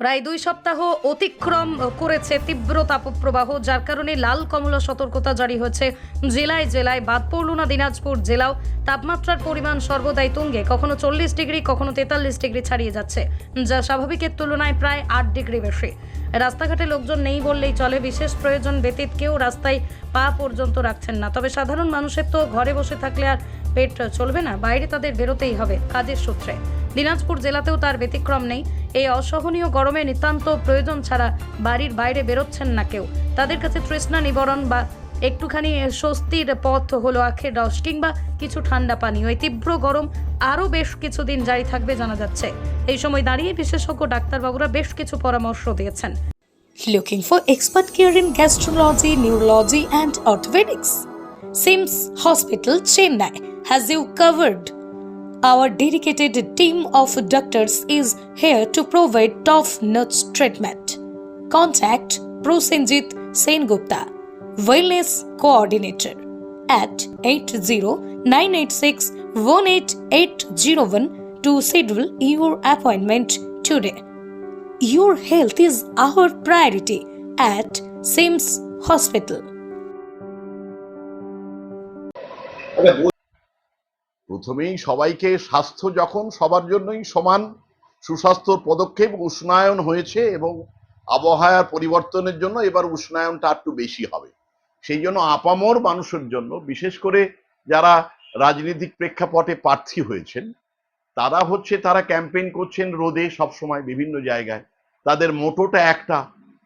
প্রায় দুই সপ্তাহ অতিক্রম করেছে তীব্র তাপপ্রবাহ, যার কারণে লাল কমলা সতর্কতা জারি হয়েছে জেলায় জেলায়। বাদ পড়ল না দিনাজপুর জেলাও। তাপমাত্রার পরিমাণ সর্বদাই তুঙ্গে। কখনো চল্লিশ ডিগ্রি, কখনো তেতাল্লিশ ডিগ্রি ছাড়িয়ে যাচ্ছে, যা স্বাভাবিকের তুলনায় প্রায় আট ডিগ্রি বেশি। রাস্তাঘাটে লোকজন নেই বললেই চলে। বিশেষ প্রয়োজন ব্যতীত কেউ রাস্তায় পা পর্যন্ত রাখছেন না। তবে সাধারণ মানুষের তো ঘরে বসে থাকলে আর পেট চলবে না। বাইরে তাদের বেরোতেই হবে, কাজের সূত্রে। দিনাজপুর জেলাতেও তার ব্যতিক্রম নেই। এই অসহনীয় গরমে নিতান্ত প্রয়োজন ছাড়া বাড়ির বাইরে বেরোচ্ছেন না কেউ। তাদের কাছে তৃষ্ণা নিবারণ বা একটুখানি স্বস্তির পথ হলো আখের রস কিংবা কিছু ঠান্ডা পানি। ওই তীব্র গরম আরও বেশ কিছুদিন জারি থাকবে জানা যাচ্ছে। এই সময় দাঁড়িয়ে বিশেষজ্ঞ ডাক্তারবাবুরা বেশ কিছু পরামর্শ দিয়েছেন। Looking for expert care in gastrology, neurology, and orthopedics? Sims Hospital, Chennai has you covered. Our dedicated team of doctors is here to provide top-notch treatment. Contact Prosenjit Sengupta, Wellness Coordinator at 80986-18801 to schedule your appointment today. Your health is our priority at Sims Hospital. প্রথমেই সবাইকে স্বাস্থ্য যখন সবার জন্যই সমান সুস্বাস্থ্যর পদক্ষেপ উষ্ণায়ন হয়েছে এবং আবহাওয়ার পরিবর্তনের জন্য এবার উষ্ণায়নটা একটু বেশি হবে। সেই জন্য আপামর মানুষের জন্য, বিশেষ করে যারা রাজনৈতিক প্রেক্ষাপটে প্রার্থী হয়েছেন, তারা হচ্ছে, তারা ক্যাম্পেইন করছেন রোদে সবসময় বিভিন্ন জায়গায়। তাদের মোটোটা একটা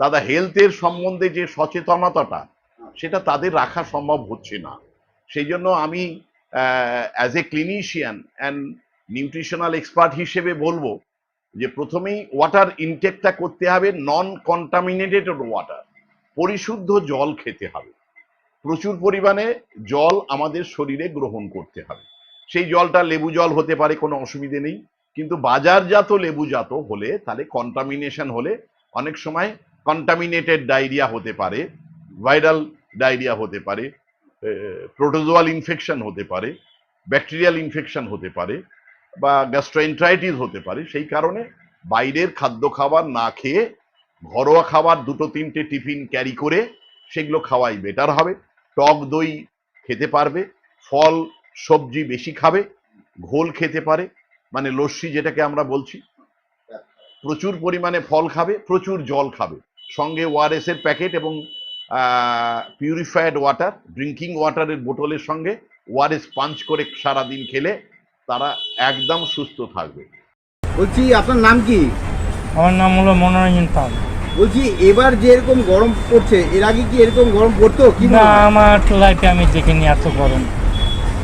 তাদের হেলথের সম্বন্ধে যে সচেতনতাটা, সেটা তাদের রাখা সম্ভব হচ্ছে না। সেই জন্য আমি as a clinician and nutritional expert হিসেবে বলব যে প্রথমেই ওয়াটার ইনটেকটা করতে হবে নন কন্টামিনেটেড ওয়াটার পরিশুদ্ধ জল খেতে হবে। প্রচুর পরিমাণে জল আমাদের শরীরে গ্রহণ করতে হবে। সেই জলটা লেবু জল হতে পারে, কোনো অসুবিধে নেই। কিন্তু বাজারজাত লেবুজাত হলে, তাহলে কন্টামিনেশন হলে অনেক সময় কন্টামিনেটেড ডায়রিয়া হতে পারে ভাইরাল ডায়রিয়া হতে পারে। প্রোটোজোয়াল ইনফেকশন হতে পারে ব্যাকটেরিয়াল ইনফেকশন হতে পারে, বা গ্যাস্ট্রোএন্ট্রাইটিস হতে পারে, সেই কারণে বাইরের খাদ্য খাবার না খেয়ে ঘরোয়া খাবার দুটো তিনটে টিফিন ক্যারি করে সেগুলো খাওয়াই বেটার হবে। টক দই খেতে পারবে, ফল, সবজি বেশি খাবে, ঘোল খেতে পারে মানে লস্যি যেটাকে আমরা বলছি। প্রচুর পরিমাণে ফল খাবে, প্রচুর জল খাবে। সঙ্গে ওআরএস এর প্যাকেট এবং পিউরিফায়েড ওয়াটার ড্রিঙ্কিং ওয়াটারের বোতলের সঙ্গে ওআরএস পাঞ্চ করে সারাদিন খেলে তারা একদম সুস্থ থাকবে। বলছি আপনার নাম কি? আমার নাম হলো মনোরঞ্জন পাল। বলছি এবার যে এরকম গরম পড়ছে এর আগে কি এরকম গরম পড়তো? কি না আমার লাইফে আমি দেখিনি এত গরম।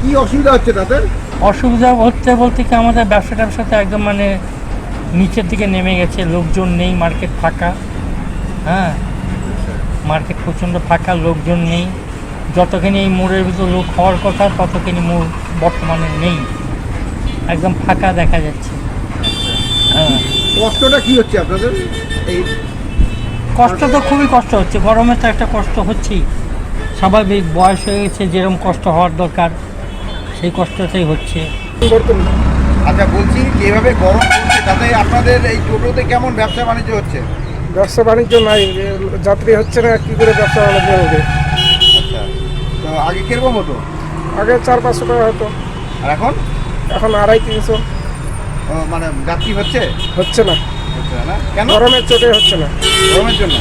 কি অসুবিধা হচ্ছে তাদের? অসুবিধা হচ্ছে বলতে কি আমাদের ব্যবসা ট্যাবসাতে একদম মানে নিচের দিকে নেমে গেছে লোকজন নেই মার্কেট ফাঁকা। হ্যাঁ? মার্কেট প্রচণ্ড ফাঁকা লোকজন নেই। যতখানি এই মোড়ের ভিতর লোক হওয়ার কথা ততখানি মোড় বর্তমানে নেই। একদম ফাঁকা দেখা যাচ্ছে। হ্যাঁ। কষ্টটা কি হচ্ছে আপনাদের? এই কষ্ট তো খুবই কষ্ট হচ্ছে গরমে তো একটা কষ্ট হচ্ছেই। স্বাভাবিক বয়স হয়ে গেছে যেরকম কষ্ট হওয়ার দরকার সেই কষ্টটাই হচ্ছে। আচ্ছা বলছি যেভাবে গরম পড়ছে তাতে আপনাদের এই টোটোতে কেমন ব্যবসা বাণিজ্য হচ্ছে? ব্যবসা বাণিজ্য নাই যাত্রী হচ্ছে না কি করে ব্যবসা বাণিজ্য হবে? আচ্ছা তো আগে কীরকম হতো? আগে চার পাঁচশো টাকা হতো। আর এখন? এখন আড়াই তিনশো। মানে যাত্রী হচ্ছে? হচ্ছে না। কেন? গরমের চোটে হচ্ছে না। গরমের জন্য?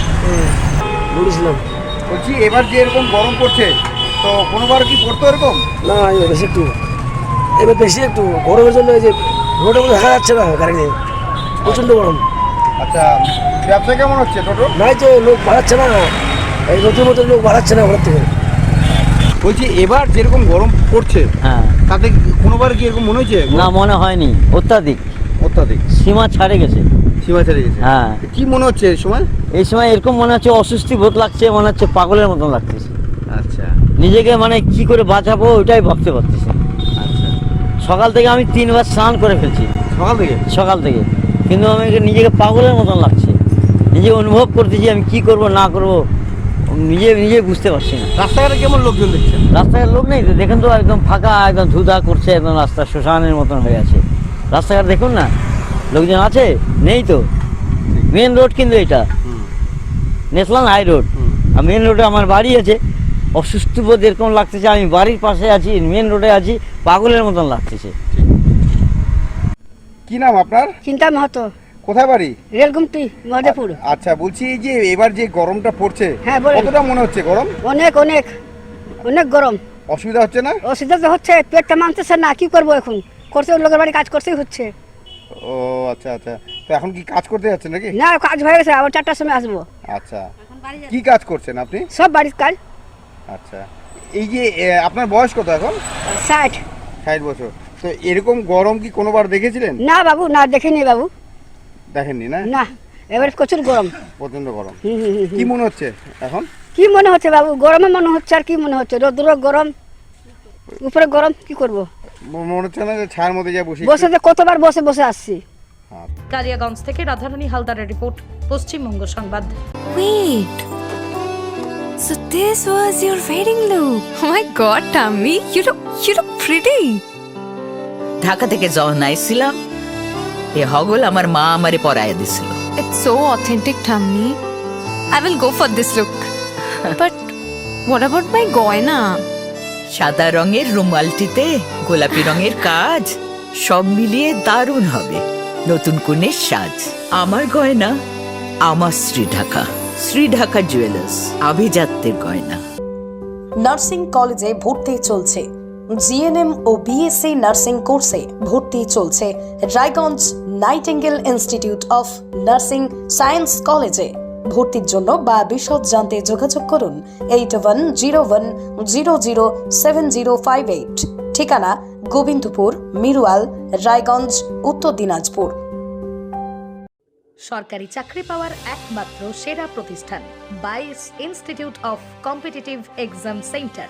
বুঝলাম। বলছি এবার যে এরকম গরম পড়ছে তো কোনোবার কি পড়তো এরকম? না এবার বেশি একটু। এবার বেশি একটু। গরমের জন্য এই যে মধ্যে দেখা যাচ্ছে না গাড়ি প্রচণ্ড গরম। আচ্ছা ব্যবসা কেমন হচ্ছে টোটো? নাই তো লোক বাড়াচ্ছে না এই নতুন নতুন লোক বাড়াচ্ছে না ওখান থেকে। বলছি এবার যেরকম গরম পড়ছে হ্যাঁ। তাতে কোনোবার কি এরকম মনে হয়েছে? না মনে হয়নি অত্যাধিক। অত্যাধিক। সীমা ছাড়ে গেছে। সীমা ছেড়ে গেছে। হ্যাঁ। কি মনে হচ্ছে এই সময়? এই সময় এরকম মনে হচ্ছে অস্বস্তি বোধ লাগছে মনে হচ্ছে পাগলের মতন লাগতেছে আচ্ছা। নিজেকে মানে কি করে বাঁচাবো ওইটাই ভাবতে পারতেছি। আচ্ছা। সকাল থেকে আমি তিনবার স্নান করে ফেলছি। সকাল থেকে? সকাল থেকে। কিন্তু আমাকে নিজেকে পাগলের মতন লাগছে। নিজে অনুভব করতেছি আমি কি করব না করব নিজে নিজে বুঝতে পারছি না। রাস্তাঘাটে কেমন লোকজন দেখছেন? রাস্তাঘাট লোক নেই তো? দেখেন তো একদম ফাঁকা একদম ধুধা করছে একদম রাস্তা শ্মশানের মতন হয়ে আছে। রাস্তাঘাট দেখুন না? লোকজন আছে? নেই তো? মেন রোড কিন্তু এটা। National high road. আর মেন রোডে আমার বাড়ি আছে। অসুস্থ বোধ এরকম লাগতেছে আমি বাড়ির পাশে আছি মেন রোডে আছি পাগলের মতন লাগতেছে। কি নাম আপনার? চিন্তা মাহাতো। কোথায় বাড়ি? রেলগুমটি মধুপুর। আচ্ছা বলছি এই যে এবার যে গরমটা পড়ছে হ্যাঁ। কতটা মনে হচ্ছে গরম? অনেক অনেক অনেক গরম। অসুবিধা হচ্ছে না? অসুবিধা তো হচ্ছে পেটটা মানতেছে না কি করব এখন? করতে লোকের বাড়ি কাজ করতেই হচ্ছে। ও আচ্ছা আচ্ছা। তো এখন কি কাজ করতে যাচ্ছেন নাকি? না কাজ হয়ে গেছে আবার চারটার সময় আসব। আচ্ছা। কি কাজ করছেন আপনি? সব বাড়ির কাজ। আচ্ছা। এই যে আপনার বয়স কত এখন? ষাট। ষাট বছর। তো এরকম গরম কি কোনোবার দেখেছিলেন? না বাবু না দেখিনি বাবু। দেখেননি না? না এবার প্রচুর গরম। প্রচণ্ড গরম। হুম, হুম, হুম, হুম। কি মনে হচ্ছে এখন? কি মনে হচ্ছে বাবু? গরমে মনে হচ্ছে আর কি মনে হচ্ছে? রোদ্র গরম। উপরে গরম কি করব? মনে হচ্ছে না যে ছায়ার মধ্যে যা বসে বসে যে কতবার বসে বসে আসছি। হ্যাঁ। কালিয়াগঞ্জ থেকে রাধারানী হালদারের রিপোর্ট পশ্চিমবঙ্গ সংবাদ। Wait. So this was your wedding look. Oh my god, Tammy, you look you look pretty. Dhaka থেকে যখন আইছিলাম এ হগল আমার মা আমারে পরায় দিছিল It's so authentic, Tammy. I will go for this look. but what about my goina? সাদা রঙের রুমালটিতে গোলাপি রঙের কাজ সব মিলিয়ে দারুণ হবে নতুন কনের সাজ আমার গয়না আমার শ্রী ঢাকা শ্রী ঢাকা জুয়েলার্স আভিজাত্যের গয়না নার্সিং কলেজে ভর্তি চলছে জিএনএম ও বিএসসি নার্সিং কোর্সে ভর্তি চলছে Raiganj Nightingale institute of nursing science কলেজে। ভর্তির জন্য বা বিশদ জানতে যোগাযোগ করুন eight one zero one zero zero seven zero five eight. ঠিকানা গোবিন্দপুর, মিরুয়াল, রায়গঞ্জ, উত্তর দিনাজপুর। সরকারি চাকরি পাওয়ার একমাত্র সেরা প্রতিষ্ঠান, বাইস institute of competitive exam centre.